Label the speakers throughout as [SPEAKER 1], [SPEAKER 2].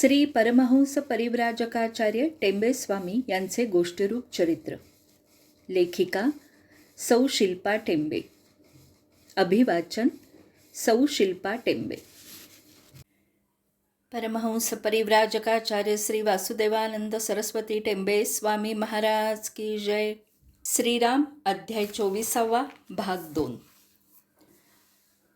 [SPEAKER 1] श्री परमहंस परिव्राजकाचार्य टेंबेस्वामी यांचे गोष्टीरूप चरित्र. लेखिका सौ शिल्पा टेंबे. अभिवाचन सौ शिल्पा टेंबे. परमहंस परिव्राजकाचार्य श्री वासुदेवानंद सरस्वती टेंबे स्वामी महाराज की जय. श्रीराम अध्याय चोवीसावा भाग दोन.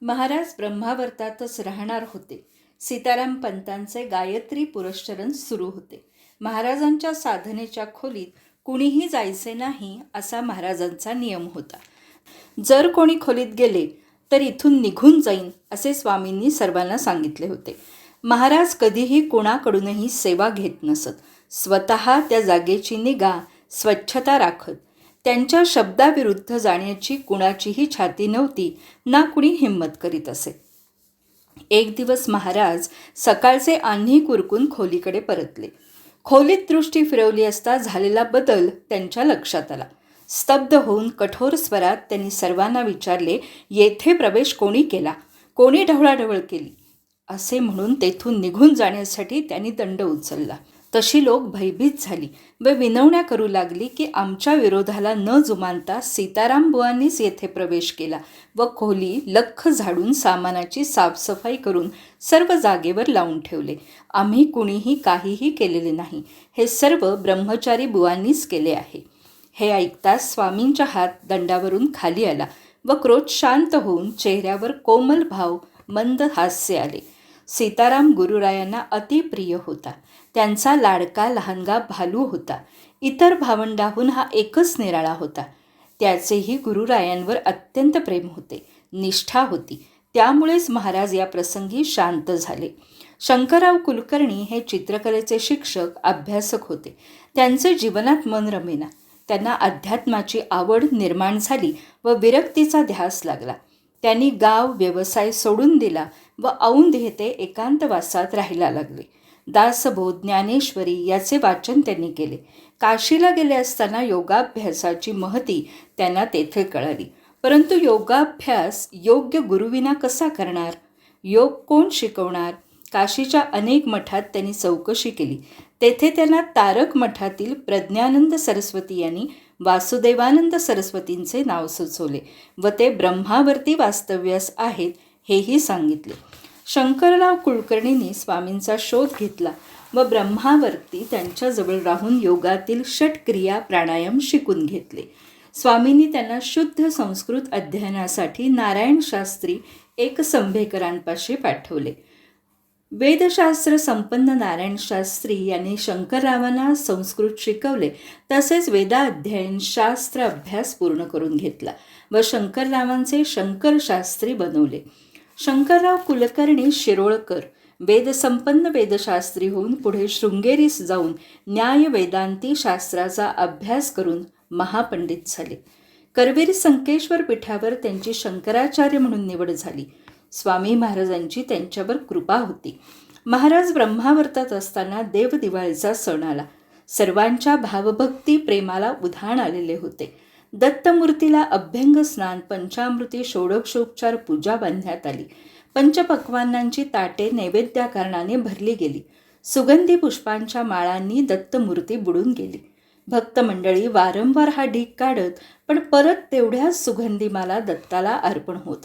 [SPEAKER 1] महाराज ब्रह्मावर्तातच राहणार होते. सीताराम पंतांचे गायत्री पुरश्चरण सुरू होते. महाराजांच्या साधनेच्या खोलीत कुणीही जायचे नाही असा महाराजांचा नियम होता. जर कोणी खोलीत गेले तर इथून निघून जाईन असे स्वामींनी सर्वांना सांगितले होते. महाराज कधीही कोणाकडूनही सेवा घेत नसत. स्वतः त्या जागेची निगा स्वच्छता राखत. त्यांच्या शब्दाविरुद्ध जाण्याची कुणाचीही छाती नव्हती ना कुणी हिंमत करीत असे. एक दिवस महाराज सकाळचे आन्ही कुरकून खोलीकडे परतले. खोलीत दृष्टी फिरवली असता झालेला बदल त्यांच्या लक्षात आला. स्तब्ध होऊन कठोर स्वरात त्यांनी सर्वांना विचारले येथे प्रवेश कोणी केला? कोणी ढवळाढवळ केली? असे म्हणून तेथून निघून जाण्यासाठी त्यांनी दंड उचलला. तशी लोक भयभीत झाली व विनवण्या करू लागली की आमच्या विरोधाला न जुमानता सीताराम बुवांनीच येथे प्रवेश केला व खोली लख झाडून सामानाची साफसफाई करून सर्व जागेवर लावून ठेवले. आम्ही कुणीही काहीही केलेले नाही. हे सर्व ब्रह्मचारी बुवांनीच केले आहे. हे ऐकताच स्वामींच्या हात दंडावरून खाली आला व क्रोध शांत होऊन चेहऱ्यावर कोमल भाव मंद हास्य आले. सीताराम गुरुरायांना अतिप्रिय होता. त्यांचा लाडका लहानगा भालू होता. इतर भावंडाहून हा एकच निराळा होता. त्याचेही गुरुरायांवर अत्यंत प्रेम होते. निष्ठा होती. त्यामुळेच महाराज या प्रसंगी शांत झाले. शंकरराव कुलकर्णी हे चित्रकलेचे शिक्षक अभ्यासक होते. त्यांचे जीवनात मन रमेना. त्यांना अध्यात्माची आवड निर्माण झाली व विरक्तीचा ध्यास लागला. त्यांनी गाव व्यवसाय सोडून दिला व औंध येथे एकांतवासात राहायला लागले. दासबोध ज्ञानेश्वरी याचे वाचन त्यांनी केले. काशीला गेले असताना योगाभ्यासाची महती त्यांना तेथे कळाली. परंतु योगाभ्यास योग्य गुरुविना कसा करणार? योग कोण शिकवणार? काशीच्या अनेक मठात त्यांनी चौकशी केली. तेथे त्यांना तारक मठातील प्रज्ञानंद सरस्वती यांनी वासुदेवानंद सरस्वतींचे नाव सुचवले व ते ब्रह्मावरती वास्तव्यास आहेत हेही सांगितले. शंकरराव कुलकर्णींनी स्वामींचा शोध घेतला व ब्रह्मावरती त्यांच्याजवळ राहून योगातील षटक्रिया प्राणायाम शिकून घेतले. स्वामींनी त्यांना शुद्ध संस्कृत अध्ययनासाठी नारायण शास्त्री एक संभेकरांपाशी पाठवले. वेदशास्त्र संपन्न नारायण शास्त्री यांनी शंकररावांना संस्कृत शिकवले. तसेच वेदाध्ययन शास्त्र अभ्यास पूर्ण करून घेतला व शंकररावांचे शंकरशास्त्री बनवले. शंकरराव कुलकर्णी शिरोळकर वेदसंपन्न वेदशास्त्री होऊन पुढे शृंगेरीस जाऊन न्याय वेदांती शास्त्राचा अभ्यास करून महापंडित झाले. करवेरी संकेश्वर पीठावर त्यांची शंकराचार्य म्हणून निवड झाली. स्वामी महाराजांची त्यांच्यावर कृपा होती. महाराज ब्रह्मावर्तात असताना देवदिवाळीचा सण आला. सर्वांच्या भावभक्ती प्रेमाला उधाण आलेले होते. दत्तमूर्तीला अभ्यंग स्नान पंचामृती षोडक्षोपचार पूजा बांधण्यात आली. पंचपक्वानांची ताटे नैवेद्याकारणाने भरली गेली. सुगंधी पुष्पांच्या माळांनी दत्तमूर्ती बुडून गेली. भक्त मंडळी वारंवार हा ढीक काढत पण परत तेवढ्याच सुगंधी माला दत्ताला अर्पण होत.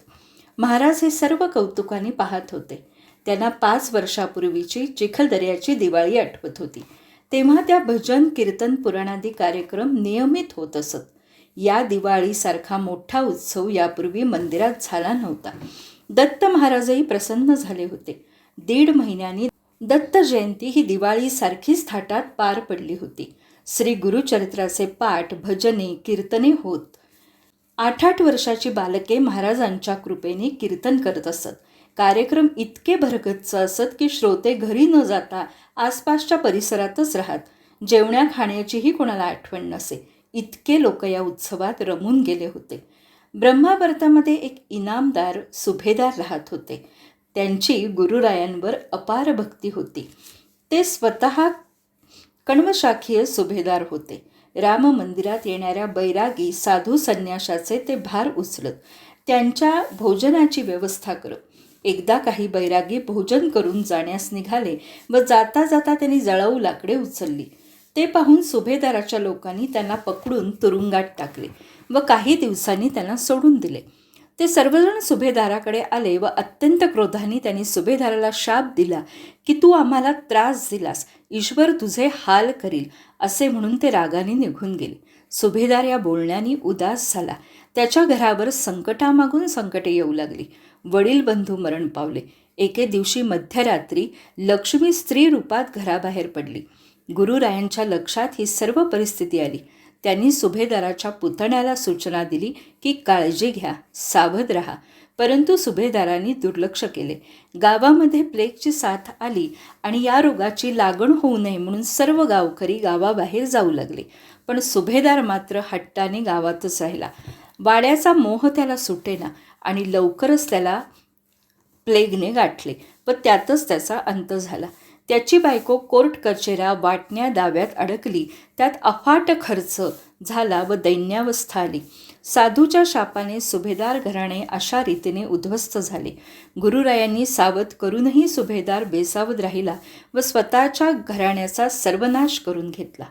[SPEAKER 1] महाराज हे सर्व कौतुकाने पाहत होते. त्यांना पाच वर्षापूर्वीची चिखलदऱ्याची दिवाळी आठवत होती. तेव्हा त्या भजन कीर्तन पुराणादी कार्यक्रम नियमित होत असत. या दिवाळीसारखा मोठा उत्सव यापूर्वी मंदिरात झाला नव्हता. दत्त महाराजही प्रसन्न झाले होते. दीड महिन्यांनी दत्त जयंती ही दिवाळीसारखीच थाटात पार पडली होती. श्री गुरुचरित्राचे पाठ भजने कीर्तने होत आठ आठ वर्षाची बालके महाराजांच्या कृपेने कीर्तन करत असत. कार्यक्रम इतके भरगच्च असत की श्रोते घरी न जाता आसपासच्या परिसरातच राहत. जेवण्या खाण्याचीही कोणाला आठवण नसे. इतके लोक या उत्सवात रमून गेले होते. ब्रह्मावर्तामध्ये एक इनामदार सुभेदार राहत होते. त्यांची गुरुरायांवर अपार भक्ती होती. ते स्वतः कण्वशाखीय सुभेदार होते. राम मंदिरात येणाऱ्या बैरागी साधू संन्याशाचे ते भार उचलत त्यांच्या भोजनाची व्यवस्था करत. एकदा काही बैरागी भोजन करून जाण्यास निघाले व जाता जाता त्यांनी जळाऊ लाकडे उचलली. ते पाहून सुभेदाराच्या लोकांनी त्यांना पकडून तुरुंगात टाकले व काही दिवसांनी त्यांना सोडून दिले. ते सर्वजण सुभेदाराकडे आले व अत्यंत क्रोधाने त्यांनी सुभेदाराला शाप दिला की तू आम्हाला त्रास दिलास. ईश्वर तुझे हाल करील असे म्हणून ते रागाने निघून गेले. सुभेदार या बोलण्याने उदास झाला. त्याच्या घरावर संकटामागून संकटे येऊ लागली. वडील बंधू मरण पावले. एके दिवशी मध्यरात्री लक्ष्मी स्त्री रूपात घराबाहेर पडली. गुरुरायांच्या लक्षात ही सर्व परिस्थिती आली. त्यांनी सुभेदाराच्या पुतण्याला सूचना दिली की काळजी घ्या सावध राहा. परंतु सुभेदारांनी दुर्लक्ष केले. गावामध्ये प्लेगची साथ आली आणि या रोगाची लागण होऊ नये म्हणून सर्व गावकरी गावाबाहेर जाऊ लागले. पण सुभेदार मात्र हट्टाने गावातच राहिला. वाड्याचा मोह त्याला सुटेना आणि लवकरच त्याला प्लेगने गाठले व त्यातच त्याचा अंत झाला. त्याची बायको कोर्ट कचेरा वाटण्या दाव्यात अडकली. त्यात अफाट खर्च झाला व दैन्यावस्था आली. साधूच्या शापाने सुभेदार घराणे अशा रीतीने उद्ध्वस्त झाले. गुरुरायांनी सावध करूनही सुभेदार बेसावध राहिला व स्वतःच्या घराण्याचा सर्वनाश करून घेतला.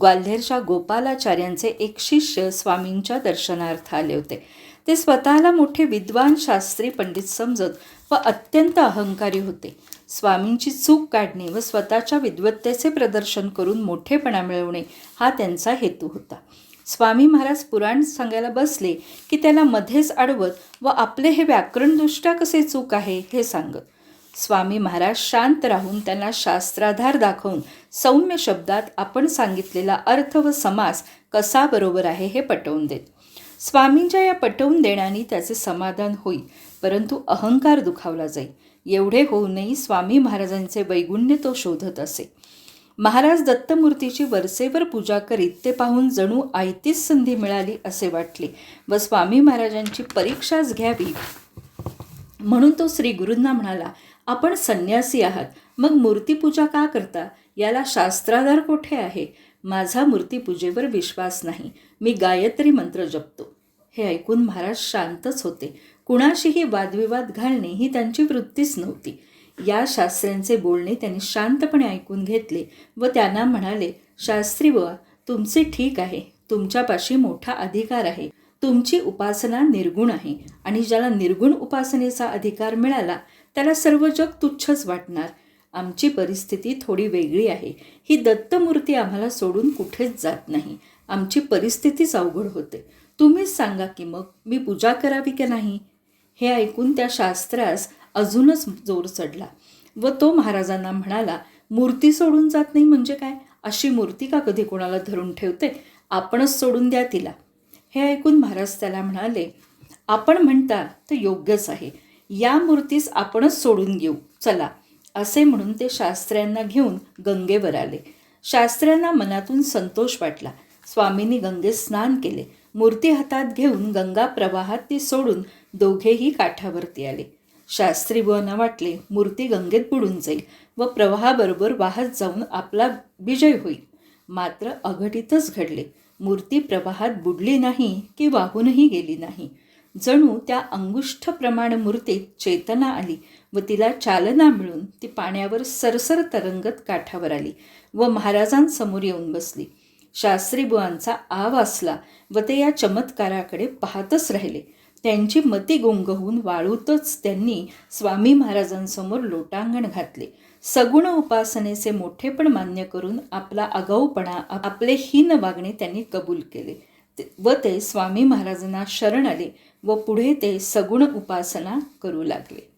[SPEAKER 1] ग्वाल्हेरच्या गोपालाचार्यांचे एक शिष्य स्वामींच्या दर्शनार्थ आले होते. ते स्वतःला मोठे विद्वान शास्त्री पंडित समजत व अत्यंत अहंकारी होते. स्वामींची चूक काढणे व स्वतःच्या विद्वत्तेचे प्रदर्शन करून मोठेपणा मिळवणे हा त्यांचा हेतू होता. स्वामी महाराज पुराण सांगायला बसले की त्याला मध्येच अडवत व आपले हे व्याकरणदृष्ट्या कसे चूक आहे हे सांगत. स्वामी महाराज शांत राहून त्यांना शास्त्राधार दाखवून सौम्य शब्दात आपण सांगितलेला अर्थ व समास कसा बरोबर आहे हे पटवून देत. स्वामींच्या या पटवून देण्याने त्याचे समाधान होईल परंतु अहंकार दुखावला जाईल. एवढे होऊनही स्वामी महाराजांचे वैगुण्य तो शोधत असे. महाराज दत्तमूर्तीची वरसेवर पूजा करीत ते पाहून जणू आयतीच संधी मिळाली असे वाटले व स्वामी महाराजांची परीक्षाच घ्यावी म्हणून तो श्री गुरूंना म्हणाला आपण संन्यासी आहात. मग मूर्तीपूजा का करता? याला शास्त्राधार कोठे आहे? माझा मूर्तीपूजेवर विश्वास नाही. मी गायत्री मंत्र जपतो. हे ऐकून महाराज शांतच होते. कुणाशीही वादविवाद घालणे ही त्यांची वृत्तीच नव्हती. या शास्त्र्यांचे बोलणे त्यांनी शांतपणे ऐकून घेतले व त्यांना म्हणाले शास्त्री बुवा तुमचे ठीक आहे. तुमच्यापाशी मोठा अधिकार आहे. तुमची उपासना निर्गुण आहे आणि ज्याला निर्गुण उपासनेचा अधिकार मिळाला त्याला सर्व जग तुच्छच वाटणार. आमची परिस्थिती थोडी वेगळी आहे. ही दत्तमूर्ती आम्हाला सोडून कुठेच जात नाही. आमची परिस्थितीच अवघड होते. तुम्हीच सांगा की मग मी पूजा करावी की नाही? हे ऐकून त्या शास्त्रास अजूनच जोर चढला व तो महाराजांना म्हणाला मूर्ती सोडून जात नाही म्हणजे काय? अशी मूर्ती का कधी कोणाला धरून ठेवते? आपणच सोडून द्या तिला. हे ऐकून महाराज त्याला म्हणाले आपण म्हणता तर योग्यच आहे. या मूर्तीस आपणच सोडून घेऊ चला असे म्हणून ते शास्त्र्यांना घेऊन गंगेवर आले. शास्त्र्यांना मनातून संतोष वाटला. स्वामींनी गंगेत स्नान केले. मूर्ती हातात घेऊन गंगा प्रवाहात ती सोडून दोघेही काठावरती आले. शास्त्री बुवांना वाटले मूर्ती गंगेत बुडून जाईल व प्रवाहाबरोबर वाहत जाऊन आपला विजय होईल. मात्र अघटितच घडले. मूर्ती प्रवाहात बुडली नाही की वाहूनही गेली नाही. जणू त्या अंगुष्ठप्रमाण मूर्तीत चेतना आली व तिला चालना मिळून ती पाण्यावर सरसर तरंगत काठावर आली व महाराजांसमोर येऊन बसली. शास्त्रीबुवांचा आव असला व ते या चमत्काराकडे पाहतच राहिले. त्यांची मती गुंग होऊन वाळूतच त्यांनी स्वामी महाराजांसमोर लोटांगण घातले. सगुण उपासनेचे मोठेपण मान्य करून आपला आगाऊपणा आपले हीन वागणे त्यांनी कबूल केले. व ते स्वामी महाराजांना शरण आले व पुढे ते सगुण उपासना करू लागले.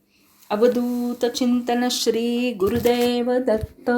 [SPEAKER 1] अवधूत चिंतन श्री गुरुदेव दत्त.